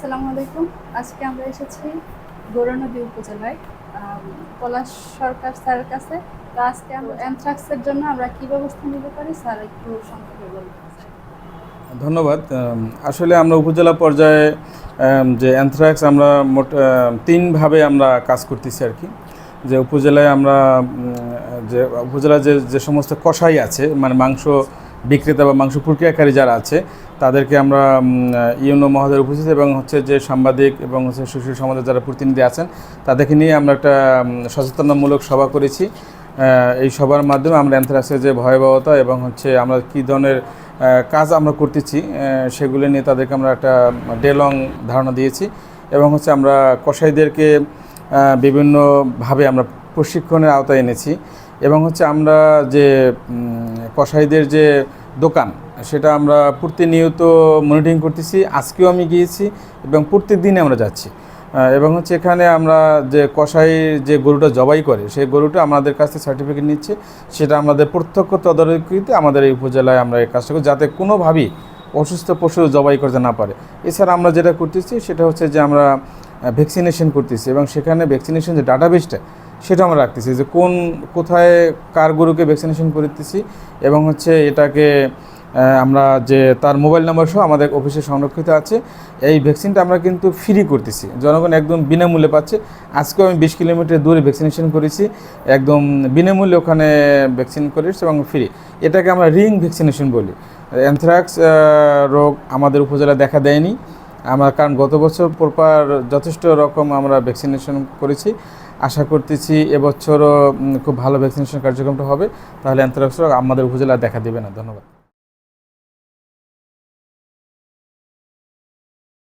আসসালামু আলাইকুম। আজকে আমরা এসেছি গৌরনদী উপজেলায়। পলাশ সরকার স্যারের কাছে। তো আজকে আমরা অ্যানথ্রাক্সের জন্য আমরা কী ব্যবস্থা নিতে পারি? স্যার, একটু সংক্ষেপে বলবেন ধন্যবাদ। আসলে আমরা উপজেলা পর্যায়ে যে অ্যানথ্রাক্স আমরা মোট তিনভাবে আমরা কাজ করতেছি আর কি। যে উপজেলায় আমরা যে উপজেলায় যে যে সমস্ত কষাই আছে মানে মাংস বিক্রেতা বা মাংস প্রক্রিয়াকারী যারা আছে তাদেরকে আমরা ইউনো মহোদয়ের উপস্থিত এবং হচ্ছে যে সাংবাদিক এবং হচ্ছে সুশীল সমাজের যারা প্রতিনিধি আছেন তাদেরকে নিয়ে আমরা একটা উম, সচেতনমূলক সভা করেছি। এই সভার মাধ্যমে আমরা অ্যানথ্রাক্সের যে ভয়াবহতা এবং হচ্ছে আমরা কী ধরনের কাজ আমরা করতেছি সেগুলো নিয়ে তাদেরকে আমরা একটা ডে লং ধারণা দিয়েছি এবং হচ্ছে আমরা কসাইদেরকে বিভিন্নভাবে আমরা প্রশিক্ষণের আওতায় এনেছি এবং হচ্ছে আমরা যে কসাইদের যে দোকান, সেটা আমরা প্রতিনিয়ত মনিটরিং করতেছি। আজকেও আমি গিয়েছি এবং প্রত্যেক দিনে আমরা যাচ্ছি। এবং হচ্ছে এখানে আমরা যে কসাই যে গরুটা জবাই করে, সেই গরুটা আমাদের কাছ থেকে সার্টিফিকেট নিচ্ছে। সেটা আমাদের প্রত্যক্ষ তদারকিতে আমাদের এই উপজেলায় আমরা এই কাজটা করি, যাতে কোনোভাবেই অসুস্থ পশু জবাই করতে না পারে। এছাড়া আমরা যেটা করতেছি, সেটা হচ্ছে যে আমরা ভ্যাকসিনেশন করতেছি এবং সেখানে ভ্যাকসিনেশন যে ডাটাবেসটা সেটা আমরা রাখতেছি যে কোন, কোথায় কার গরুকে ভ্যাকসিনেশন করতেছি এবং হচ্ছে এটাকে আমরা যে তার মোবাইল নাম্বার সহ আমাদের অফিসে সংরক্ষিত আছে। এই ভ্যাকসিনটা আমরা কিন্তু ফ্রি করতেছি। জনগণ একদম বিনামূল্যে পাচ্ছে। আজকেও আমি বিশ কিলোমিটার দূরে ভ্যাকসিনেশন করেছি। একদম বিনামূল্যে ওখানে ভ্যাকসিন করেছি এবং ফ্রি এটাকে আমরা রিং ভ্যাকসিনেশন বলি। অ্যানথ্রাক্স রোগ আমাদের উপজেলা দেখা দেয়নি। আমরা কারণ গত বছর প্রপার যথেষ্ট রকম আমরা ভ্যাকসিনেশন করেছি। আশা করতেছি এবছরও খুব ভালো ভ্যাকসিনেশন কার্যক্রমটা হবে। তাহলে অ্যান্থ্রাক্স রোগ আমাদের উপজেলা দেখা দেবে না। ধন্যবাদ।